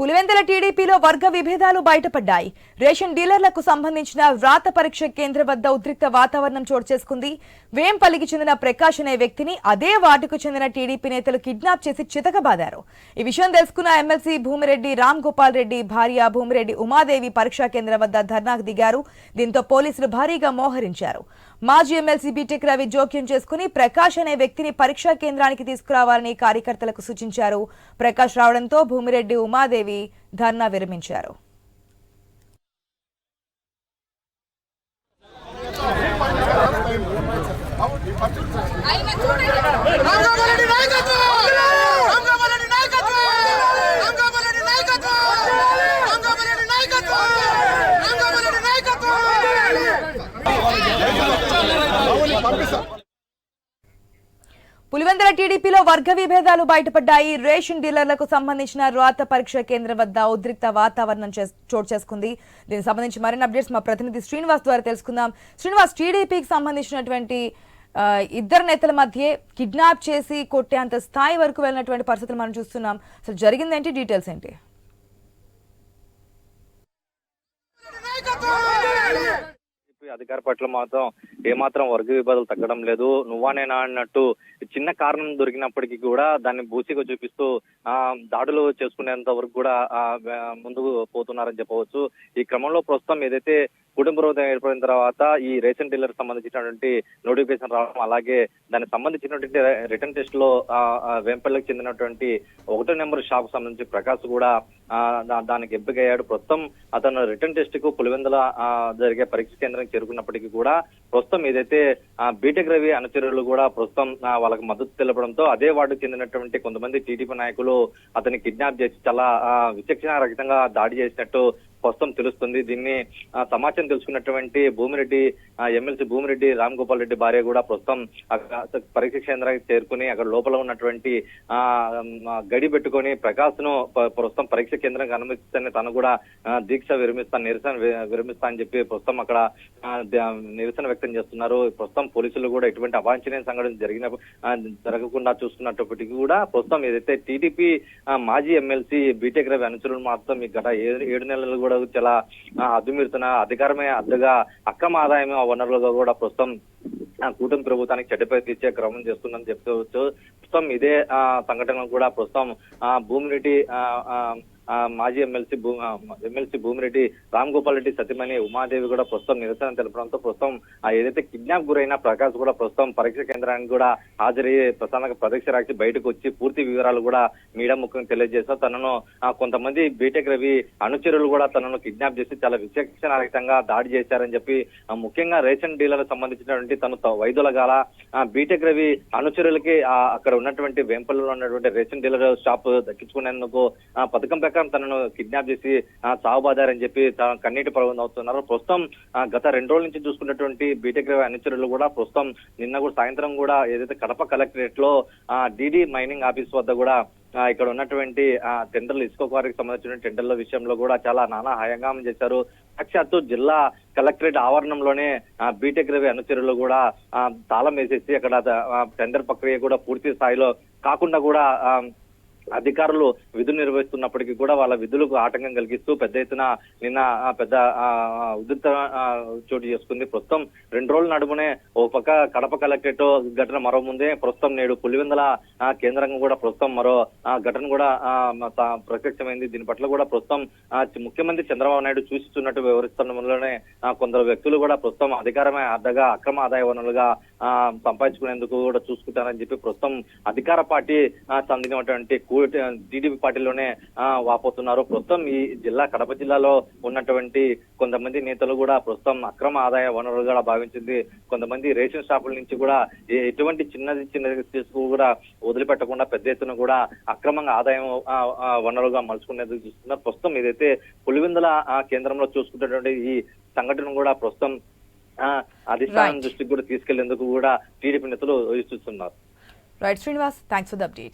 పులివెందుల టీడీపీలో వర్గ విభేదాలు బయటపడ్డాయి. రేషన్ డీలర్లకు సంబంధించిన వ్రాత పరీక్ష కేంద్రం వద్ద ఉద్రిక్త వాతావరణం చోటు చేసుకుంది. వేంపల్లికి చెందిన ప్రకాష్ అనే వ్యక్తిని అదే వార్డుకు చెందిన టీడీపీ నేతలు కిడ్నాప్ చేసి చితకబాదారు. ఈ విషయం తెలుసుకున్న ఎమ్మెల్సీ భూమిరెడ్డి రామ్ గోపాల్ రెడ్డి భార్య భూమిరెడ్డి ఉమాదేవి పరీక్షా కేంద్రం వద్ద ధర్నాకు దిగారు. దీంతో పోలీసులు భారీగా మోహరించారు. మాజీ ఎమ్మెల్సీ బీటెక్ రవి జోక్యం చేసుకుని ప్రకాష్ అనే వ్యక్తిని పరీక్షా కేంద్రానికి తీసుకురావాలని కార్యకర్తలకు సూచించారు. ప్రకాష్ రావడంతో భూమిరెడ్డి ఉమాదేవి ధర్నా విరమించారు. రంగబలి నాయకత్వం పులివెందుల టీడీపీలో వర్గ విభేదాలు బయటపడ్డాయి. రేషన్ డీలర్లకు సంబంధించిన రాత పరీక్ష కేంద్రం వద్ద ఉద్రిక్త వాతావరణం చోటు చేసుకుంది. దీనికి సంబంధించి మరిన్ని అప్డేట్స్ మా ప్రతినిధి శ్రీనివాస్ ద్వారా తెలుసుకుందాం. శ్రీనివాస్ టీడీపీకి సంబంధించినటువంటి ఇద్దరు నేతల మధ్య కిడ్నాప్ చేసి కొట్టేంత స్థాయి వరకు వెళ్ళినటువంటి పరిస్థితులు మనం చూస్తున్నాం. అసలు జరిగిందేంటి? డీటెయిల్స్ ఏంటి? అధికార పట్ల మాత్రం ఏమాత్రం వర్గ విభేదాలు తగ్గడం లేదు. నువ్వా నేనా అన్నట్టు చిన్న కారణం దొరికినప్పటికీ కూడా దాన్ని బూసిగా చూపిస్తూ ఆ దాడులు చేసుకునేంత వరకు కూడా ముందుకు పోతున్నారని చెప్పవచ్చు. ఈ క్రమంలో ప్రస్తుతం ఏదైతే కుటుంబ ప్రభుత్వం ఏర్పడిన తర్వాత ఈ రేషన్ డీలర్ సంబంధించినటువంటి నోటిఫికేషన్ రావడం అలాగే దానికి సంబంధించినటువంటి రిటర్న్ టెస్ట్లో ఆ, చెందినటువంటి ఒకటో నెంబర్ షాప్ సంబంధించి ప్రకాష్ కూడా దానికి ఎంపికయ్యాడు. ప్రస్తుతం అతను రిటర్న్ టెస్ట్కు పులివెందుల జరిగే పరీక్ష కేంద్రానికి చేరుకున్నప్పటికీ కూడా ప్రస్తుతం ఏదైతే బీటెక్ రవి అనుచరులు కూడా ప్రస్తుతం వాళ్ళకి మద్దతు తెలపడంతో అదే వార్డుకు చెందినటువంటి కొంతమంది టీడీపీ నాయకులు అతన్ని కిడ్నాప్ చేసి చాలా విచక్షణ రహితంగా దాడి చేసినట్టు ప్రస్తుతం తెలుస్తుంది. దీన్ని ఆ, సమాచారం తెలుసుకున్నటువంటి భూమిరెడ్డి ఎమ్మెల్సీ భూమిరెడ్డి రామ్ గోపాల్ రెడ్డి భార్య కూడా ప్రస్తుతం పరీక్ష కేంద్రానికి చేరుకుని అక్కడ లోపల ఉన్నటువంటి ఆ గడి పెట్టుకొని ప్రకాశ్ను ప్రస్తుతం పరీక్ష కేంద్రానికి అనుమతిస్తానని తను కూడా దీక్ష విరమిస్తాను నిరసన విరమిస్తా అని చెప్పి ప్రస్తుతం అక్కడ నిరసన వ్యక్తం చేస్తున్నారు. ప్రస్తుతం పోలీసులు కూడా ఎటువంటి అవాంఛనీయ సంఘటన జరిగిన జరగకుండా చూస్తున్నప్పటికీ కూడా ప్రస్తుతం ఏదైతే టీడీపీ మాజీ ఎమ్మెల్సీ బీటెక్ రవి అనుచరులు మాత్రం ఈ గత ఏడు నెలలు కూడా చాలా ఆ, అధికారమే అద్దగా అక్రమ ఆదాయం వనరులుగా కూడా ప్రస్తుతం కూటమి ప్రభుత్వానికి చెడ్డపై తీర్చే క్రమం చేస్తుందని చెప్పుకోవచ్చు ప్రస్తుతం ఇదే ఆ, సంఘటన కూడా ప్రస్తుతం ఆ, నీటి ఆ, ఆ, మాజీ ఎమ్మెల్సీ భూ ఎమ్మెల్సీ భూమిరెడ్డి రామ్ గోపాల్ రెడ్డి సతీమణి ఉమాదేవి కూడా ప్రస్తుతం నిరసన తెలపడంతో ప్రస్తుతం ఏదైతే కిడ్నాప్ గురైన ప్రకాష్ కూడా ప్రస్తుతం పరీక్ష కేంద్రానికి కూడా హాజరయ్యి ప్రధానంగా ప్రదక్ష రాసి బయటకు వచ్చి పూర్తి వివరాలు కూడా మీడియా ముఖ్యంగా తెలియజేశారు తనను కొంతమంది బీటెక్ రవి అనుచరులు కూడా తనను కిడ్నాప్ చేసి చాలా విచక్షణారహితంగా దాడి చేశారని చెప్పి ముఖ్యంగా రేషన్ డీలర్లకు సంబంధించినటువంటి తను త- వైద్యుల గాల బీటెక్ రవి అనుచరులకి అక్కడ ఉన్నటువంటి వేంపల్లిలో ఉన్నటువంటి రేషన్ డీలర్ షాప్ దక్కించుకునేందుకు పథకం ప్రకారం తనను కిడ్నాప్ చేసి ఆ, చావుబాదారని చెప్పి కన్నీటి పర్వం అవుతున్నారు. ప్రస్తుతం గత రెండు రోజుల నుంచి చూసుకున్నటువంటి బీటెక్ రవి అనుచరులు కూడా ప్రస్తుతం నిన్న కూడా సాయంత్రం కూడా ఏదైతే కడప కలెక్టరేట్లో డిడి మైనింగ్ ఆఫీస్ వద్ద కూడా ఇక్కడ ఉన్నటువంటి టెండర్లు ఇసుక క్వారీకి సంబంధించిన టెండర్ల విషయంలో కూడా చాలా నానా హయంగామం చేశారు. సాక్షాత్తు జిల్లా కలెక్టరేట్ ఆవరణంలోనే బీటెక్ రవి అనుచరులు కూడా తాళం వేసేసి అక్కడ టెండర్ ప్రక్రియ కూడా పూర్తి స్థాయిలో కాకుండా కూడా అధికారులు విధులు నిర్వహిస్తున్నప్పటికీ కూడా వాళ్ళ విధులకు ఆటంకం కలిగిస్తూ పెద్ద ఎత్తున నిన్న పెద్ద ఉధృత చోటు చేసుకుంది. ప్రస్తుతం రెండు రోజుల నడుమునే ఓ పక్క కడప కలెక్టరేట్ ఘటన మరో ముందే ప్రస్తుతం నేడు పులివెందుల కేంద్రంగా కూడా ప్రస్తుతం మరో ఘటన కూడా ప్రత్యక్షమైంది. దీని పట్ల కూడా ప్రస్తుతం ముఖ్యమంత్రి చంద్రబాబు నాయుడు సూచిస్తున్నట్టు వివరిస్తున్నలోనే కొందరు వ్యక్తులు కూడా ప్రస్తుతం అధికారమే అడ్డగా అక్రమ ఆదాయ వనరులుగా ఆ, సంపాదించుకునేందుకు కూడా చూసుకుంటారని చెప్పి ప్రస్తుతం అధికార పార్టీ ఆ, చెందినటువంటి టీడీపీ పార్టీలోనే వాపోతున్నారు. ప్రస్తుతం ఈ జిల్లా కడప జిల్లాలో ఉన్నటువంటి కొంతమంది నేతలు కూడా ప్రస్తుతం అక్రమ ఆదాయ వనరులుగా భావించింది. కొంతమంది రేషన్ షాపుల నుంచి కూడా ఎటువంటి చిన్నది చిన్నది తీసుకు కూడా వదిలిపెట్టకుండా పెద్ద ఎత్తున కూడా అక్రమంగా ఆదాయం వనరులుగా మలుచుకునేందుకు చూస్తున్నారు. ప్రస్తుతం ఏదైతే పులివెందుల కేంద్రంలో చూసుకున్నటువంటి ఈ సంఘటన కూడా ప్రస్తుతం అధిష్టానం. దృష్టికి కూడా తీసుకెళ్ళేందుకు కూడా టీడీపీ నేతలు యోచిస్తున్నారు. Right Srinivas thanks for the update